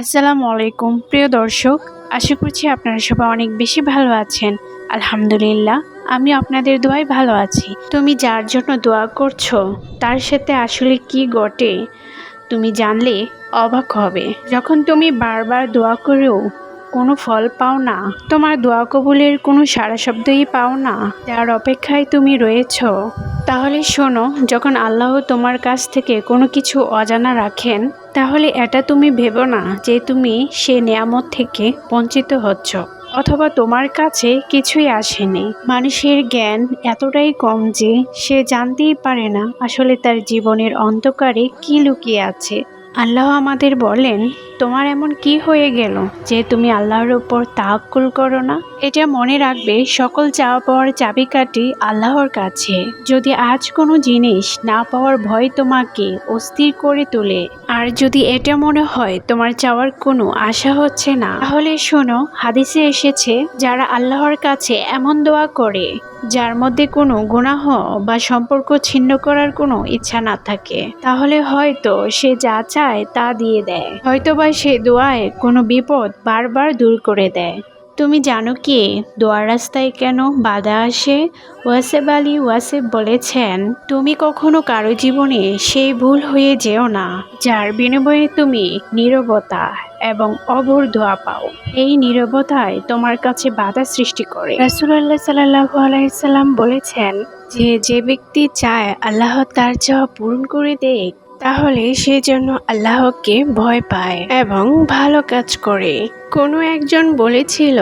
আসসালামু আলাইকুম, প্রিয় দর্শক। আশা করছি আপনারা সবাই অনেক বেশি ভালো আছেন। আলহামদুলিল্লাহ, আমি আপনাদের দোয়ায় ভালো আছি। তুমি যার জন্য দোয়া করছ, তার সাথে আসলে কি ঘটে, তুমি জানলে অবাক হবে। যখন তুমি বারবার দোয়া করেও কোনো ফল পাও না, তোমার দোয়া কবুলের কোনো সারা শব্দই পাও না যার অপেক্ষায় তুমি রয়েছো। তাহলে শোনো, যখন আল্লাহ তোমার কাছ থেকে কোনো কিছু অজানা রাখেন, তাহলে এটা তুমি ভেবো না যে তুমি সে নিয়ামত থেকে বঞ্চিত হচ্ছ, অথবা তোমার কাছে কিছুই আসেনি। মানুষের জ্ঞান এতটাই কম যে সে জানতেই পারে না আসলে তার জীবনের অন্ধকারে কি লুকিয়ে আছে। আল্লাহ আমাদের বলেন, তোমার এমন কি হয়ে গেল যে তুমি আল্লাহর উপর তাহাক্কুল করো না? এটা মনে রাখবে, সকল চাওয়া পাওয়ার চাবিকাঠি আল্লাহর কাছে। যদি আজ কোনো জিনিস না পাওয়ার ভয় তোমাকে অস্থির করে তোলে, আর যদি এটা মনে হয় তোমার চাওয়ার কোনো আশা হচ্ছে না, তাহলে শোনো, হাদিসে এসেছে, যারা আল্লাহর কাছে এমন দোয়া করে, যার মধ্যে কোনো গুণাহ বা সম্পর্ক ছিন্ন করার কোনো ইচ্ছা না থাকে, তাহলে হয়তো সে যা চায় তা দিয়ে দেয়। হয়তো বা সে দোয়ায় কোনো বিপদ বারবার দূর করে দেয়। তুমি জানো কি? দোয়ার রাস্তায় কেন বাধা আসে? ওয়াসেব আলী ওয়াসেব বলেছেন, তুমি কখনো কারও জীবনে সেই ভুল হয়ে যেও না, যার বিনিময়ে তুমি নীরবতা এবং অভর দোয়া পাও। এই নীরবতায় তোমার কাছে বাধা সৃষ্টি করে। রাসুলাল্লাহ সাল্লাহ আলাইসাল্লাম বলেছেন যে যে ব্যক্তি চায় আল্লাহ তার চাওয়া পূরণ করে দেয় তাহলে সে জন্য আল্লাহকে ভয় পায় এবং ভালো কাজ করে। কোনো একজন বলেছিল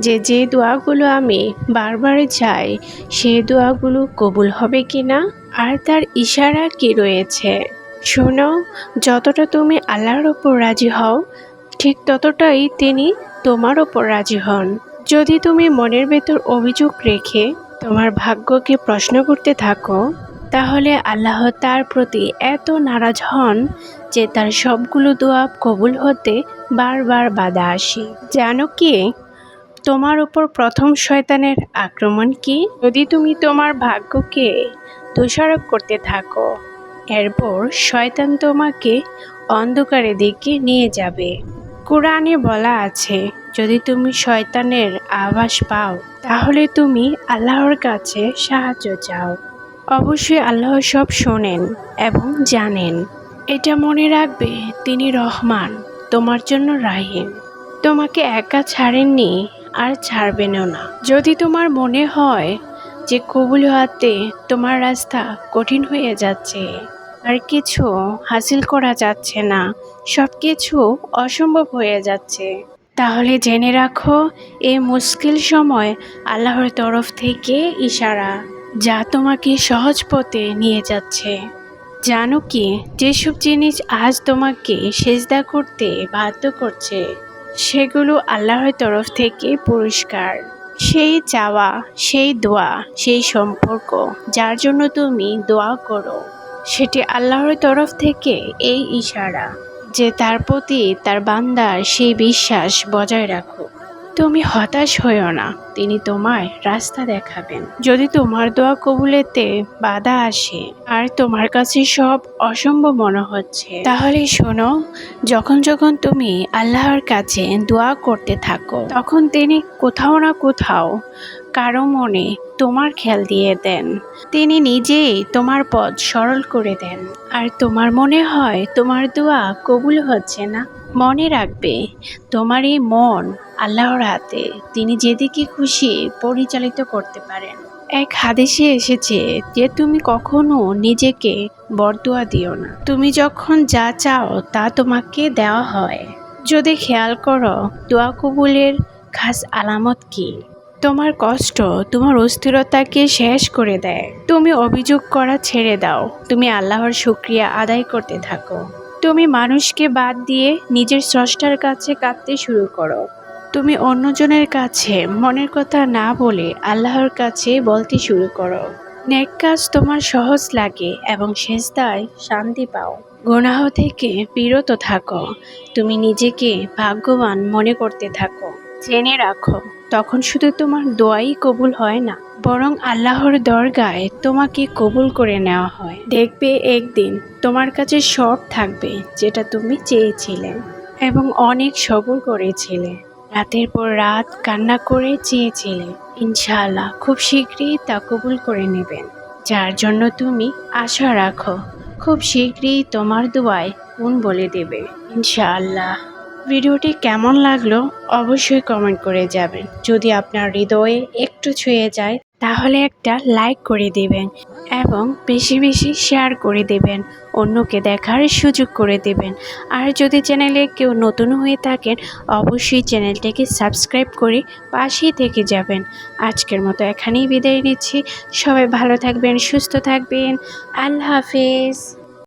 যে যে দোয়াগুলো আমি বারবার চাই, সে দোয়াগুলো কবুল হবে কি না আর তার ইশারা কি রয়েছে? শোনো, যতটা তুমি আল্লাহর ওপর রাজি হও, ঠিক ততটাই তিনি তোমার ওপর রাজি হন। যদি তুমি মনের ভেতর অভিযোগ রেখে তোমার ভাগ্যকে প্রশ্ন করতে থাকো তাহলে আল্লাহ তার প্রতি এত নারাজ হন যে তার সবগুলো দোয়া কবুল হতে বারবার বাধা আসে। জানো কি? তোমার ওপর প্রথম শয়তানের আক্রমণ কি? যদি তুমি তোমার ভাগ্যকে দোষারোপ করতে থাকো, এরপর শয়তান তোমাকে অন্ধকারের দিকে নিয়ে যাবে। কোরআনে বলা আছে, যদি তুমি শয়তানের আভাস পাও, তাহলে তুমি আল্লাহর কাছে সাহায্য চাও। অবশ্যই আল্লাহ সব শোনেন এবং জানেন। এটা মনে রাখবে, তিনি রহমান, তোমার জন্য রাহিম। তোমাকে একা ছাড়েননি আর ছাড়বেনও না। যদি তোমার মনে হয় যে কবুল হাতে তোমার রাস্তা কঠিন হয়ে যাচ্ছে আর কিছু হাসিল করা যাচ্ছে না সব কিছু অসম্ভব হয়ে যাচ্ছে, তাহলে জেনে রাখো, এই মুশকিল সময় আল্লাহর তরফ থেকে ইশারা। যা তোমাকে সহজ পথে নিয়ে যাচ্ছে। জানো কি, যেসব জিনিস আজ তোমাকে সেজদা করতে বাধ্য করছে, সেগুলো আল্লাহর তরফ থেকে পুরস্কার সেই চাওয়া, সেই দোয়া, সেই সম্পর্ক, যার জন্য তুমি দোয়া করো, সেটি আল্লাহর তরফ থেকে এই ইশারা, যে তার প্রতি তার বান্দার সেই বিশ্বাস বজায় রাখো। তুমি হতাশ হইও না, তিনি তোমায় রাস্তা দেখাবেন। যদি তোমার দোয়া কবুলেতে বাধা আসে, আর তোমার কাছে সব অসম্ভব মনে হচ্ছে, তাহলে শোনো, যখন যখন তুমি আল্লাহর কাছে দোয়া করতে থাকো, তখন তিনি কোথাও না কোথাও কারও মনে তোমার খেয়াল দিয়ে দেন। তিনি নিজেই তোমার পথ সরল করে দেন। আর তোমার মনে হয় তোমার দোয়া কবুল হচ্ছে না? মনে রাখবে তোমার এই মন আল্লাহর হাতে তিনি যেদিকে খুশি পরিচালিত করতে পারেন। এক হাদিসে এসেছে যে, তুমি কখনো নিজেকে বরদোয়া দিও না। তুমি যখন যা চাও তা তোমাকে দেওয়া হয়। যদি খেয়াল করো, দোয়া কবুলের খাস আলামত কি? তোমার কষ্ট তোমার অস্থিরতাকে শেষ করে দেয়। তুমি অভিযোগ করা ছেড়ে দাও। তুমি আল্লাহর শুক্রিয়া আদায় করতে থাকো। তুমি মানুষকে বাদ দিয়ে নিজের স্রষ্টার কাছে কাঁদতে শুরু করো। তুমি অন্যজনের কাছে মনের কথা না বলে আল্লাহর কাছে বলতে শুরু করো। নেক কাজ তোমার সহজ লাগে এবং শেষদায় শান্তি পাও। গুনাহ থেকে বিরত থাকো। তুমি নিজেকে ভাগ্যবান মনে করতে থাকো। জেনে রাখো, তখন শুধু তোমার দোয়াই কবুল হয় না, বরং আল্লাহর দরগায় তোমাকে কবুল করে নেওয়া হয়। দেখবে একদিন তোমার কাছে সব থাকবে যেটা তুমি চেয়েছিলে এবং অনেক সবর করেছিলে। রাতের পর রাত কান্না করে চেয়েছিলে। ইনশাআল্লাহ, খুব শীঘ্রই তা কবুল করে নেবেন যার জন্য তুমি আশা রাখো, খুব শীঘ্রই তোমার দোয়ায় কোন বলে দেবে। ইনশাআল্লাহ। ভিডিওটি কেমন লাগল অবশ্যই কমেন্ট করে যাবেন যদি আপনার হৃদয়ে একটু ছুঁয়ে যায় তাহলে একটা লাইক করে দিবেন এবং বেশি বেশি শেয়ার করে দেবেন, অন্যকে দেখার সুযোগ করে দেবেন। আর যদি চ্যানেলে কেউ নতুন হয়ে থাকেন, অবশ্যই চ্যানেলটিকে সাবস্ক্রাইব করে পাশেই থেকে যাবেন। আজকের মতো এখানেই বিদায় নিচ্ছি। সবাই ভালো থাকবেন, সুস্থ থাকবেন। আল্লাহ হাফেজ।